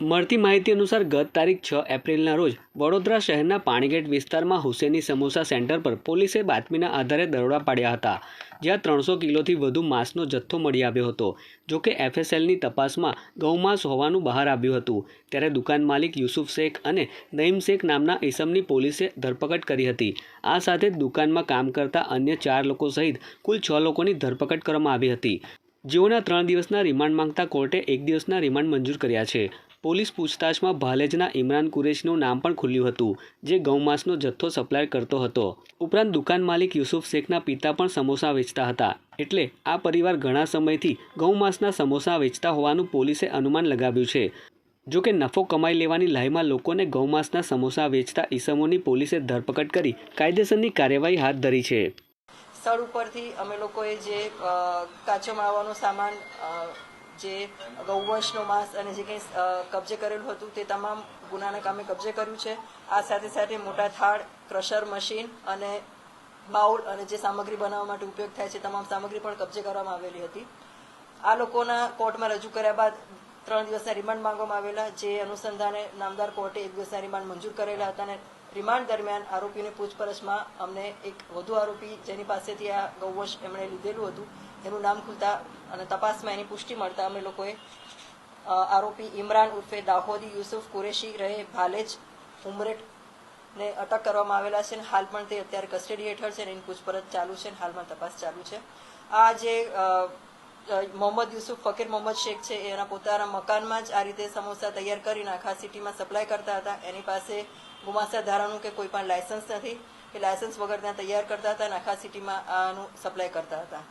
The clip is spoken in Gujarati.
મળતી માહિતી અનુસાર ગત તારીખ છ એપ્રિલના રોજ વડોદરા શહેરના પાણીગેટ વિસ્તારમાં હુસેની સમોસા સેન્ટર પર પોલીસે બાતમીના આધારે દરોડા પાડ્યા હતા, જ્યાં ત્રણસો કિલોથી વધુ માંસનો જથ્થો મળી આવ્યો હતો. જોકે એફએસએલની તપાસમાં ગૌમાંસ હોવાનું બહાર આવ્યું હતું, ત્યારે દુકાન માલિક યુસુફ શેખ અને નઈમ શેખ નામના ઈસમની પોલીસે ધરપકડ કરી હતી. આ સાથે દુકાનમાં કામ કરતા અન્ય ચાર લોકો સહિત કુલ છ લોકોની ધરપકડ કરવામાં આવી હતી. જેઓના ત્રણ દિવસના રિમાન્ડ માંગતા કોર્ટે એક દિવસના રિમાન્ડ મંજૂર કર્યા છે. પોલીસ પૂછતાછમાં ભાલેજના ઇમરાન કુરેશનું નામ પણ ખુલ્યું હતું, જે ગૌમાંસનો જથ્થો સપ્લાય કરતો હતો. ઉપરાંત દુકાન માલિક યુસુફ શેખના પિતા પણ સમોસા વેચતા હતા. એટલે આ પરિવાર ઘણા સમયથી ગૌમાંસના સમોસા વેચતા હોવાનું પોલીસે અનુમાન લગાવ્યું છે. જો કે નફો કમાઈ લેવાની લાહીમાં લોકોને ગૌમાંસના સમોસા વેચતા ઈસમોની પોલીસે ધરપકડ કરી કાયદેસરની કાર્યવાહી હાથ ધરી છે. સ્થળ ઉપરથી અમે લોકોએ જે કાચો માવાનો સામાન જે ગૌવંશનો માંસ અને જે કંઈ કબજે કરેલું હતું તે તમામ ગુનાના કામે કબજે કર્યું છે. આ સાથે સાથે મોટા થાળ, ક્રશર મશીન અને બાઉલ અને જે સામગ્રી બનાવવા માટે ઉપયોગ થાય છે, તમામ સામગ્રી પણ કબજે કરવામાં આવેલી હતી. આ લોકોના કોર્ટમાં રજૂ કર્યા બાદ ત્રણ દિવસના રિમાન્ડ માંગવામાં આવેલા જે અનુસંધાને નામદાર કોર્ટે એક દિવસના રિમાન્ડ મંજૂર કરેલા હતા અને રિમાન્ડ દરમિયાન આરોપીની પૂછપરછમાં અમને એક વધુ આરોપી જેની પાસેથી આ ગૌવંશ એમણે લીધેલું હતું. એનું નામ ખુલતા અને તપાસમાં એની પુષ્ટિ મળતા અમે લોકોએ આરોપી ઇમરાન ઉર્ફે દાહોદી યુસુફ કુરેશી રહે ભાલેજ ઉમરેટ ને અટક કરવામાં આવેલા છે અને હાલ પણ તે અત્યારે કસ્ટડી હેઠળ છે અને એની પૂછપરછ ચાલુ છે હાલમાં તપાસ ચાલુ છે. આ જે મોહમ્મદ યુસુફ, ફકીર મોહમ્મદ શેખ છે, એના પોતાના મકાનમાં જ આ રીતે સમોસા તૈયાર કરીને આખા સિટીમાં સપ્લાય કરતા હતા. એની પાસે ગુમાસા ધારાનું કે કોઈ પણ લાયસન્સ નથી. કે લાયસન્સ વગર ત્યાં તૈયાર કરતા હતા અને આખા સિટીમાં આનું સપ્લાય કરતા હતા.